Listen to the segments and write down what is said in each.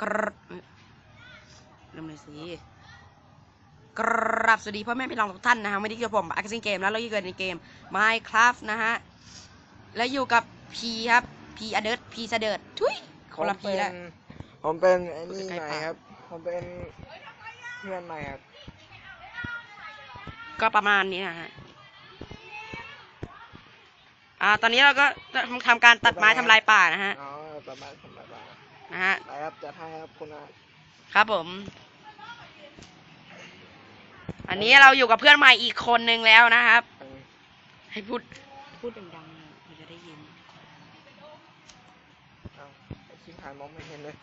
กรเริ่มเลยสิกราบสวัสดีพ่อแม่พี่น้องทุกท่านนะฮะไม่ได้เกี่ยวกับผมอักซิงเกมแล้วเราอยู่กันในเกม Minecraft นะฮะ แล้วอยู่กับพีครับพีอเดิร์ดพีเสดิร์ดทุยคนละพีแล้วผมเป็นไอ้นี่ใกล้ใหๆม่ปากครับ ผมเป็นเพื่อนใหม่ครับ ก็ประมาณนี้นะฮะอ่า ตอนนี้เราก็ทำการตัดไม้ทำลายป่านะฮะอ๋อประมาณทำแบบว่า นะฮะไปครับจะให้ครับคุณอาครับผม อันนี้เราอยู่กับเพื่อนใหม่อีกคนนึงแล้วนะครับเออให้พูดพูดดังๆเราจะได้ยินเอาไอ้ชิบหายมองไม่เห็นเลย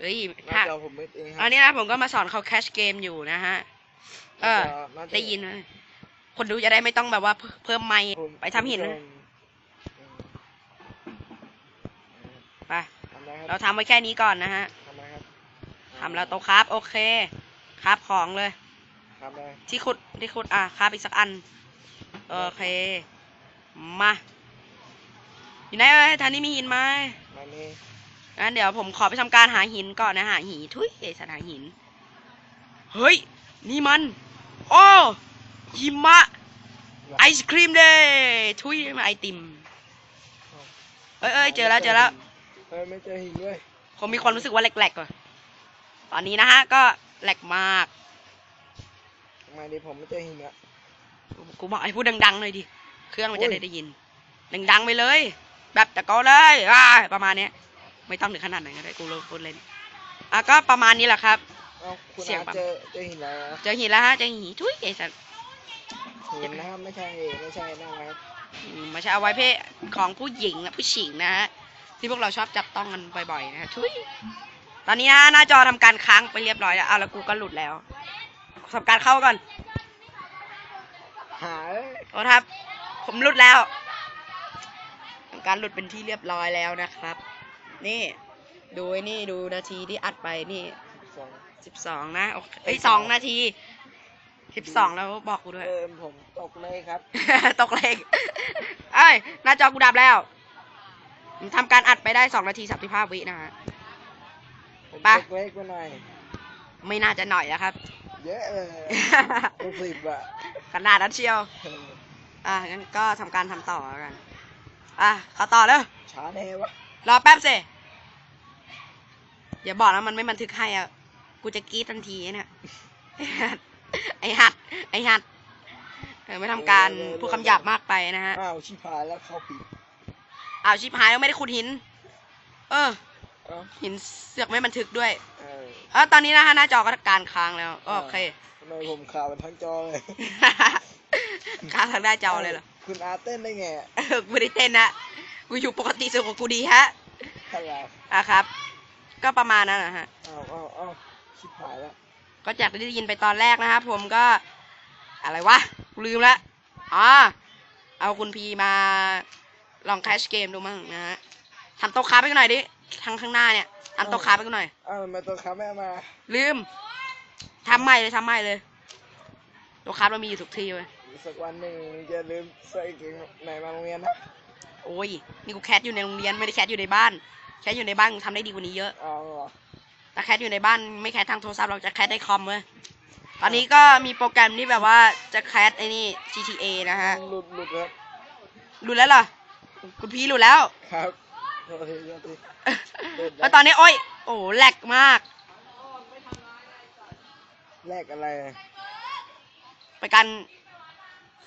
เอ้ยหน้าถ้าจอผมมืดเองครัอันนี้นะผมก็มาสอนเขาแคชเกมอยู่นะฮะ เออหน้าจอได้ยินไหมคนดูจะได้ไม่ต้องแบบว่าเพิ่มเพิ่มไมค์ผมไปทำหินผมนะอืม ไป ทำไรค เรารับทำไว้แค่นี้ก่อนนะฮะทำไรครับทำแล้วโตะครับ โอเค ครับของเลย ทำไรที่ขุดที่ขุดอะครับอีกสักอัน โอเค มาอยู่ไหนเอ้ยทางนี้มีหินไหมมานี่งั้นเดี๋ยวผมขอไปทำการหาหินก่อนนะหาหินทุยเอสัตว์หาหิน เฮ้ย นี่มัน โอ้หิมะ ไอศครีมเดย์ทุยมาไอติม เอ้ยเอ้ยเจอแล้วเจอแล้วเฮ้ย ไม่เจอหินด้วยผมมีความรู้สึกว่าแหลกๆว่ะตอนนี้นะฮะ ก็แหลกมากทำไมดิผมไม่เจอหินอะกูบอกให้พูดดังๆหน่อยดิ เครื่องมันจะอุ้ได้ยได้ยิน ดังๆไปเลย แบบตะโกนเลยอ่าประมาณเนี้ย ไม่ต้องถึงขนาดไหนก็ได้กูเริ่มพูดเล่นอะก็ประมาณนี้แหละครับเอ้าคุณเสียงอาปั๊มเจอเจอหินแล้วนะเจอหินแล้วฮะเจอหินทุยไอสัตว์หินนะครับไม่ใช่ไม่ใช่นั่นนะครับอืมไม่ใช่เอาไว้เพศของผู้หญิงนะผู้หญิงนะฮะ ที่พวกเราชอบจับต้องกันบ่อยๆนะฮะทุยตอนนี้นะหน้าจอทำการค้างไปเรียบร้อยแล้วอ้าวแล้วกูก็หลุดแล้วทำการเข้าก่อนหาเอ้ยโอ้ครับ ผมหลุดแล้วทำการหลุดเป็นที่เรียบร้อยแล้วนะครับ นี่ ดูไอ้นี่ดูนาทีที่อัดไปนี่สองสิบสองนะโอเคเอ้ยสองนาทีสิบสองแล้วบอกกูด้วยเออผมตกเลยครับ ตกเลขเอ้ยหน้าจอกูดับแล้ว ผมทำการอัดไปได้สองนาทีสามสิบห้าวินะฮะ ผมไปตกเลขไปหน่อย ไม่น่าจะหน่อยแล้วครับ เยอะเลย เป็นสิบอะขนาดนั้นเชียว เอออะงั้นก็ทำการทำต่อแล้วกัน อะเข้าต่อเลยช้าแน่วะรอแป๊บสิอย่าบอกนะมันไม่บันทึกให้อะ กูจะกรีดทันทีเนี่ยไอหัด ไอหัดเออไม่ทำการพูดคำหยาบมากไปนะฮะ อ้าวชิพายแล้วเข้าผิด อ้าวชิบหายแล้วไม่ได้ขุดหิน เออ เอ้าหินเสือกไม่บันทึกด้วยเออเออตอนนี้นะฮะหน้าจอก็การค้างแล้ว โอเค ทำไมผมข่าวเป็นทั้งจอเลยค้างทางหน้าจอเลยเหรอคุณอาเต้นได้ไงอะเออกูไม่ได้เต้นนะกูอยู่ปกติสุขของกูดีฮะ อะไรอะครับ ก็ประมาณนั้นนะฮะอ้าวอ้าวอ้าวชิบหายแล้ว ก็จากที่ได้ยินไปตอนแรกนะครับผมก็ อะไรวะกูลืมละอ๋อเอาคุณพีมา ลองแคชเกมดูมั่งนะฮะทำโต๊ะค้าไปกันหน่อยดิทางข้างหน้าเนี่ยทำโต๊ะค้าไปกันหน่อยอ้าวทำไมาตัวค้าไม่เอามาลืมทำใหม่เลยทำใหม่เลยโต๊ะค้าเรามีอยู่ทุกที่เว้ยสักวันหนึ่งจะลืมใส่กางเกงในมาโรงเรียนนะโอ้ยนี่กูแคสอยู่ในโรงเรียนไม่ได้แคสอยู่ในบ้าน แคสอยู่ในบ้านทำได้ดีกว่านี้เยอะ เอาเหรอแต่แคสอยู่ในบ้านไม่แคสทางโทรศัพท์เราจะแคสในคอมเว้ยตอนนี้ก็มีโปรแกรมที่แบบว่าจะแคสไอ้นี่ GTA นะฮะ หลุดหลุดครับหลุดแล้วเหรอ คุณพี่หลุดแล้ว ครับโทษทีโทษทีหลุดแล้วแล้วตอนนี้โอ้ย โอ้โหแหลกมาก แลกอะไร ไปการ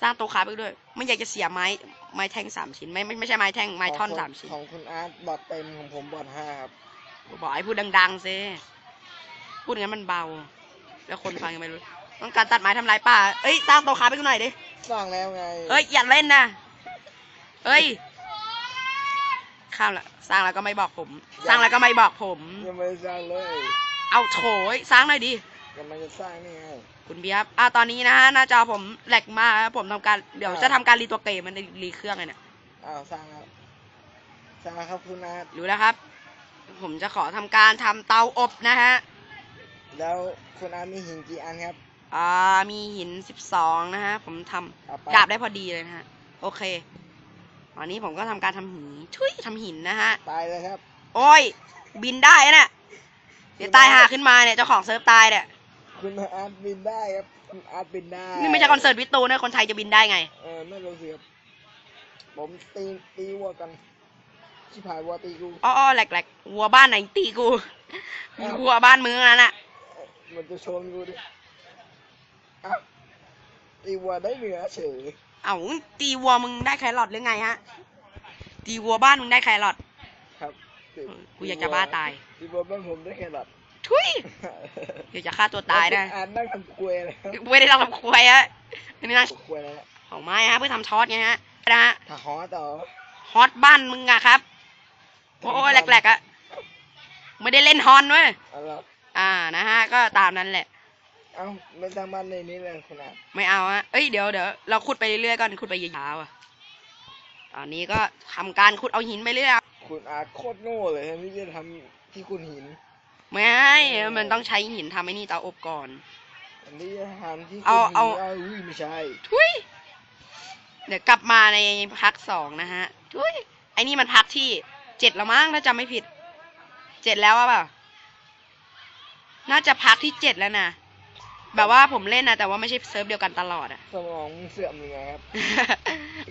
สร้างโต๊ะค้าไปด้วย ไม่อยากจะเสียไม้ ไม้แท่งสามชิ้น ไม่ไม่ไม่ใช่ไม้แท่งไม้ท่อนขงสามชิ้นของคุณอาร์ตบอดเต็มของผมบอดห้าครับ บอกให้พูดดังๆซิพูดงั้นมันเบา แล้วคนฟังยังไม่รู้ ต้องการตัดไม้ทำลายป่า เอ้ยสร้างโต๊ะค้าไปกูหน่อยดิ สร้างแล้วไง เอ้ยอย่าเล่นนะ เอ้ย ข้ามละสร้างแล้วก็ไม่บอกผม สร้างแล้วก็ไม่บอกผม ยังไม่ได้สร้างเลยเอาโถยสร้างหน่อยดิกำลังจะสร้างนี่ไง คุณเบียร์ครับอ่าตอนนี้นะฮะหน้าจอผมแหลกมากครับผมทำการเดี๋ยวจะทำการรีตัวเกมมันรีเครื่องเลยเนี่ยอ้าวสร้างแล้วสร้างแล้วครับคุณอาร์ตรู้แล้วครับ ผมจะขอทำการทำเตาอบนะฮะแล้วคุณอาร์ตมีหินกี่อันครับอ่ามีหินสิบสองนะฮะผมทำเอาไปดาบได้พอดีเลยนะฮะโอเค ตอนนี้ผมก็ทำการทำหินชุยทำหินนะฮะ ตายเลยครับ โอ้ย บินได้นะเนี่ยเดี๋ยวตายหาขึ้นมาเนี่ยเจ้าของเซิร์ฟตายเนี่ย คุณอาร์ตบินได้ครับคุณอาร์ตบินได้ นี่ไม่ใช่คอนเสิร์ตวิตูนะคนไทยจะบินได้ไง เออไม่รู้สิครับผมตีตีวัวกันชิบหายวัวตีกูอ้อๆแหลกๆวัวบ้านไหนตีกูวัวบ้านมึงนั้นอะเอ้ยมันจะชนกูดิเอ้าตีวัวได้เหนือเฉย เอ้าตีวัวมึงได้แครอทหรือไงฮะ ตีวัวบ้านมึงได้แครอทครับตีกูอยากจะบ้าตายตีวัวบ้านผมได้แค่หลัดทุยเดี๋ยวจะฆ่าตัวตายได้แล้วคุณอาร์ตนั่งทำกลวยเลยครับไม่ได้ทำกับควายฮะอันนี้นะกลวยแล้วของไม้ฮะเพื่อทำช็อตไงฮะนะฮะถ้าฮอต่อฮอตบ้านมึงอะครับโอ้ยแหลกๆอะไม่ได้เล่นฮอนเว้ยเอาละอ่านะฮะ ก็ตามนั้นแหละ เอ้าไม่สร้างบ้านในนี้เลยคุณอาร์ตไม่เอาฮะเอ้ยเดี๋ยวเดี๋ยวเราขุดไปเรื่อยๆก่อนขุดไปยาวๆอะตอนนี้ก็ทำการขุดเอาหินไปเรื่อยอะคุณอาร์ตโคตรโง่เลยครับที่จะทำที่คุณหิน ไม่ให้มันต้องใช้หินทำไอ้นี่เตาอบก่อน อันนี้จะทำที่คุณเอาหินเอาเอา อุ้ยไม่ใช่ทุยเดี๋ยวกลับมาในพักสองนะฮะทุยไอ้นี่มันพักที่เจ็ดแล้วมั้งถ้าจำไม่ผิดเจ็ดแล้วอะเปล่าน่าจะพักที่เจ็ดแล้วนะ แบบว่าผมเล่นนะแต่ว่าไม่ใช่เซิร์ฟเดียวกันตลอดอะ สมองเสื่อมยังไงครับ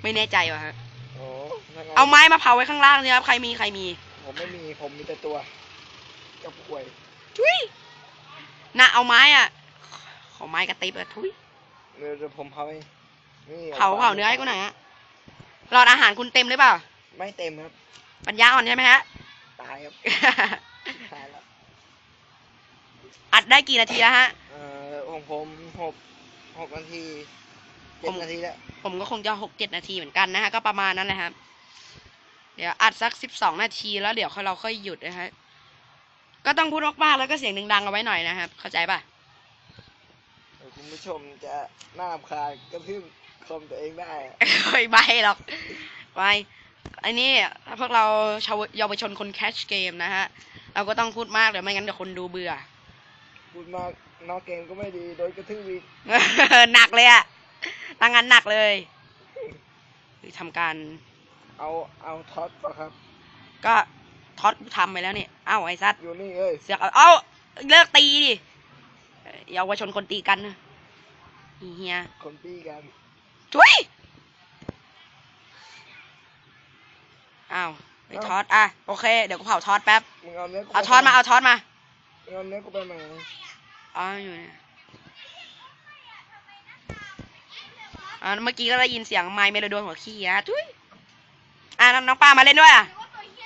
ไม่แน่ใจว่ะฮะ โอ้ถ้งั้นเอาไม้มาเผาไว้ข้างล่างสิครับ ใครมีใครมีผมไม่มีผมมีแต่ตัวกับควยทุยน่ะเอาไม้อะ ขอไม้กระติบอะทุยเดี๋ยวเดี๋ยวผมเผาเองนี่เผาเผาเนื้อให้กูหน่อยฮะหลอดอาหารคุณเต็มหรือเปล่า ไม่เต็มครับ ปัญญาอ่อนใช่ไหมฮะ ตายครับ ตายแล้วอัดได้กี่นาทีแล้วฮะเอ่อของ ผมหกหกนาทีเจ็ผดมนาทีแล้ว ผมก็คงจะหกเจ็ดนาทีเหมือนกันนะฮะ ก็ประมาณนั้นแหละครับ เดี๋ยวอัดสักสิบสองนาทีแล้วเดี๋ยวเราค่อยหยุดนะฮะ ก็ต้องพูดมากๆแล้วก็เสียงดังๆเอาไว้หน่อยนะครับ เข้าใจป่ะเดี๋ยวคุณผู้ชมจะหน้าคายกระทืบคอมตัวเองได้อะไม่ใบหรอกไปอันนี้พวกเราชาวเยาวชนคนแคชเกมนะฮะ เราก็ต้องพูดมากเดี๋ยวไม่งั้นเดี๋ยวคนดูเบื่อ พูดมากนอกเกมก็ไม่ดี โดนกระทืบอีกหนักเลยอะตั้งงานหนักเลยทำการ เอาเอาท็อตป่ะครับ ก็ท็อตทำไปแล้วเนี่ยเอ้าไอ้ซัดอยู่นี่เอ้ยเสือกเอาเอ้าเลิกตีดิเอ่อเยาวชนคนตีกันนะเฮียคนตีกันช่วยอ้าวไปท็อตอะโอเค เดี๋ยวกูเผาท็อตแป๊บมึงเอาเนื้อกูเอาท็อตมาเอาท็อตมา มึงเอาเนื้อกูไปไหนอ๋ออยู่เนี่ยอ่าเมื่อกี้ก็ได้ยินเสียงไมค์เมโลโดนหัวขี้นะทุยอะน้องน้องปามาเล่นด้วยอะ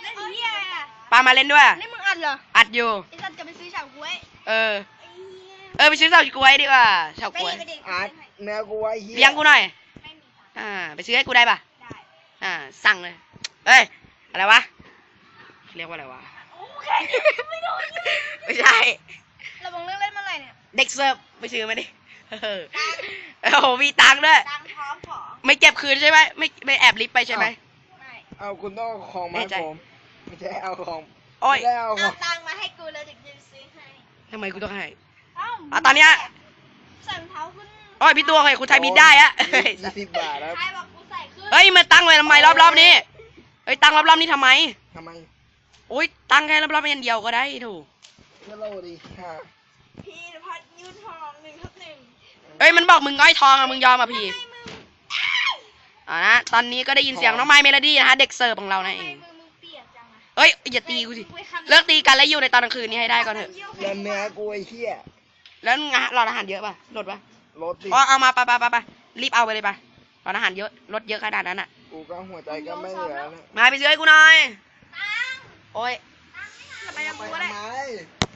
เล่นเฮียอะไรอะปามาเล่นด้วยอะนี่มึงอัดเหรอ อัดอยู่ ไอ้สัตว์จะไปซื้อเฉาก๊วยเออไอ้เหี้ยเออไปซื้อเฉาก๊วยดีกว่าเฉาไปก๊วยดิไปดิอาร์ตเนื้อกูไว้เฮียเลี้ยงกูหน่อย ไม่มีตังค์อ่า ไปซื้อให้กูได้ปะได้ อ่า สั่งเลย เอ้ย อะไรวะ เรียกว่าอะไรวะ โอเคไม่โดนไม่ใช่ เราบังเรื่องเล่นเมื่อไหร่เนี่ยเด็กเสิร์ฟไปซื้อมาดิเออโอ้โหมีตังค์ด้วย ตังค์พร้อมของไม่เก็บคืนใช่ไหมไม่ไม่แอบลิฟต์ไปใช่ไหม ไม่เอาคุณต้องเอาของมาแน่ให้ใจผม ไม่ใช่เอาของโอ้ยไม่ได้เอาขเอาองตังค์มาให้กูแล้วเด็กจะซื้อให้ทำไมกูต้องให้ เอ้าอะตอนเนี้ย ใส่รองเท้าขึ้นโอ้ยพี่ตัวเคยคุณชายบินได้อะยี่สิบบาทครับใครบอกกูใส่ขึ้นเฮ้ยมาตั้งไว้ทำไมรอบๆนี้เฮ้ยตั้งรอบๆนี้ทำไมทำไม โอ้ยตั้งแค่รอบๆนี้อันเดียวก็ได้ถูกเพื่อโลดีค่ะพีนพัดยืนทองหนึ่งทับหนึ่งเฮ้ยมันบอกมึงก้อยทองอะมึงยอมอะพี่ให้มึงอ่านะตอนนี้ก็ได้ยินเสียงน้องไม้เมโลดี้นะฮะเด็กเสิร์ฟของเรานั่นทำเอไมงมือมึงเปียกจังอะเอ้ยอย่าตีกูสิเลิกตีกันแล้วอยู่ในตอนกลางคืนนี้ให้ได้ก่อนเถอะแล้วเนื้อกูไอ้เฮียแล้วงาหลอดอาหารเยอะป่ะลดป่ะรถดิอ๋อเอามาไปไปไปไปรีบเอาไปเลยไปหลอดอาหารเยอะลดเยอะขนาดนั้นอะกูก็หัวใจก็ไม่เหลือแล้วมาไปซื้อให้กูหน่อย โอ้ยทำไมยังไปกูก็ได้ทำไม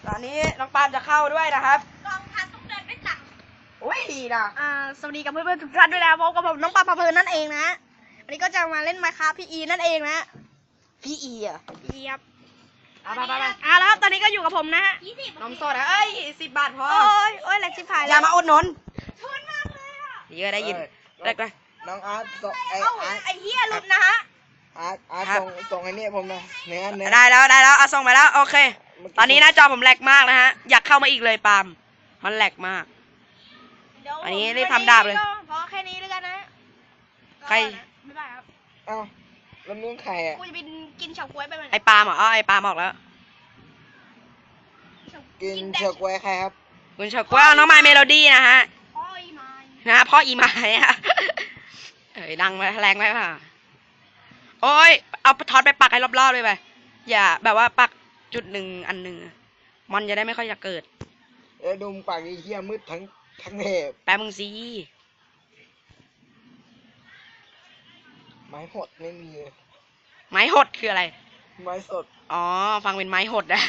ตอนนี้น้องปาล์มจะเข้าด้วยนะครับ กองพันต้องเดินไม่ตังโอ้ยนะ อ่าสวัสดีกับเพื่อนๆทุกท่านด้วยนะพบกับผมน้องปาปาเพลินนั่นเองนะอันนี้ก็จะมาเล่นมาคาพี่อีนั่นเองนะพี่อีอะอีครับเอาไปไปไปอ่าแล้วครับตอนนี้ก็อยู่กับผมนะฮะนมสดอะเอ้ยสิบบาทพอ โอ้ยโอ้ยแหลกชิบหายอแล้ย่าวมาอดหนนทุนมากเลยอะเยอะได้ยินเอ้ได้ไปน้องอาร์ตส่งไอ้เอ้าอาร์ตไอ้เฮียหลุดนะฮะ อาร์ตอาร์ตครับส่งส่งไอ้เนี่ยผมหนะเนื้อเนื้อได้แล้วได้แล้วเอาส่งไปแล้วโอเคเมื่กี้ตอนนี้หน้าจอผมแหลกมากนะฮะ อยากเข้ามาอีกเลยปาล์มมันแหลกมาก เดี๋ยวอันนี้ผมรีบทำดาบเลยก็พอแค่นี้แล้วกันนะใคร ไม่ได้ครับเอ้าแล้วมึงใครอะกูจะไปกินเฉาก๊วยไปมันไอ้ปาล์มเหรออ๋อไอ้ปาล์มออกแล้วเฉากินเชือกไว้ใครครับคุณเฉกว่าน้องไมเมโลดี้นะฮะพ่ออีไม้นะพ่ออีไม้อะเอ้ยดังไปแรงไปป่ะ โอ้ยเอาทอดไปปักให้รอบๆเลยไปอย่า แบบว่าปักจุดหนึ่งอันหนึ่งอะมันจะได้ไม่ค่อยจะเกิด เอ้ยดุมปากไอ้เหี้ยมืดทั้งทั้งแหบแป๊บมึงสิไม้หดไม่มีเลยไม้หดคืออะไร ไม้สด อ๋อ ฟังเป็นไม้หดนะ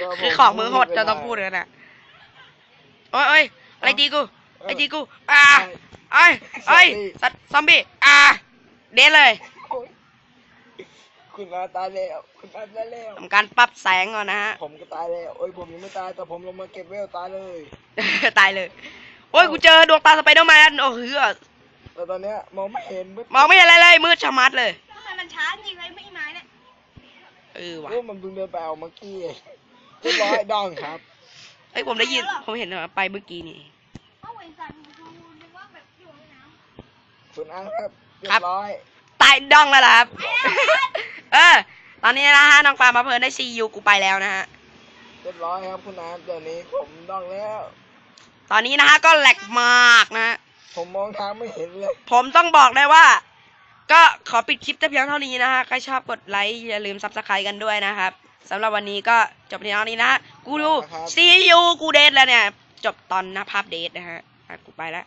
ก็ผมคือของมือหดพูดไม่จะได้ต้องพูดกันนะโอ้ยโอ้ยอะไรตีกูเออไอตีกู อ่าใช่ไอ้ไอ้ยซอมบี้สัตว์ซอมบี้ อ่า เด็ดเลยโอ๊ย คุณอาตายแล้วคุณอาตายแล้ว ทำการปรับแสงก่อนนะฮะ ผมก็ตายแล้วโอ้ยผมยังไม่ตายแต่ผมลงมาเก็บเวลตายเลย ตายเลย โอ้ยกูเจอดวงตาสไปเดอร์แมนโอ้เหือแต่ตอนเนี้ยมองไม่เห็นมืดมองไม่เห็นอะไรเลยมืดชะมัดเลยทำไมมันช้าจริงเลยไม่อีไม้เนี่ยเออว่ะโอ้มันเพิ่งเดินไปเอาเมื่อกี้เองเรียบร้อยดองครับเอ้ยผมได้ยินผมเห็นไปเมื่อกี้นี่เอาไว้สันกูนึกว่าแบบอยู่ในน้คุณอังครับเรียครับบร้อยตายดองแล้วล่ะครับ เออ ตอนนี้นะฮะน้องปลามาเพลินได้ซียูกูไปแล้วนะฮะเรียบร้อยครับคุณอาเดี๋ยวนี้ผมดองแล้ว ตอนนี้นะฮะก็แหลกมากนะฮะผมมองทางไม่เห็นเลย ผมต้องบอกได้ว่า ก็ขอปิดคลิปแต่เพียงเท่านี้นะฮะใครชอบกดไลค์อย่าลืมซับสไครต์กันด้วยนะครับสำหรับวันนี้ก็จบเพียงเท่านี้นะฮะกูดูครับ ซียูกูเดทแล้วเนี่ย จบตอนหน้าภาพเดทนะฮะอะกูไปแล้ว